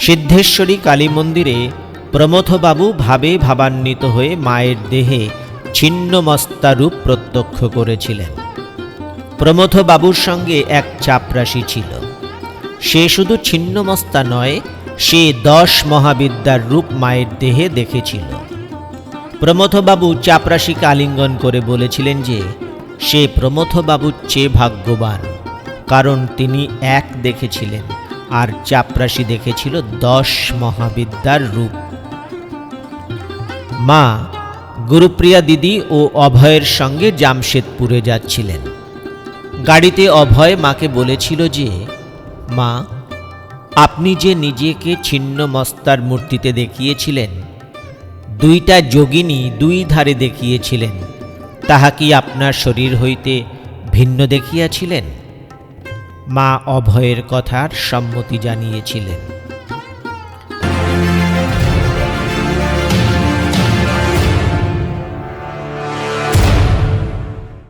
সিদ্ধেশ্বরী কালী মন্দিরে প্রমথবাবু ভাবে ভাবান্বিত হয়ে মায়ের দেহে ছিন্নমস্তা রূপ প্রত্যক্ষ করেছিলেন। প্রমথবাবুর সঙ্গে এক চাপরাশি ছিল। সে শুধু ছিন্নমস্তা নয়, সে দশ মহাবিদ্যার রূপ মায়ের দেহে দেখেছিল। প্রমথবাবু চাপরাশিকে আলিঙ্গন করে বলেছিলেন যে, সে প্রমথবাবুর চেয়ে ভাগ্যবান, কারণ তিনি এক দেখেছিলেন। আর চাপরাশি দেখেছিল দশ মহাবিদ্যার রূপ। মা, গুরুপ্রিয়া দিদি ও অভয়ের সঙ্গে জামশেদপুরে যাচ্ছিলেন। গাড়িতে অভয় মাকে বলেছিল যে, মা, আপনি যে নিজেকে ছিন্ন মস্তার মূর্তিতে দেখিয়েছিলেন, দুইটা যোগিনী দুই ধারে দেখিয়েছিলেন, তাহা কি আপনার শরীর হইতে ভিন্ন দেখিয়াছিলেন? মা অভয়ের কথার সম্মতি জানিয়েছিলেন।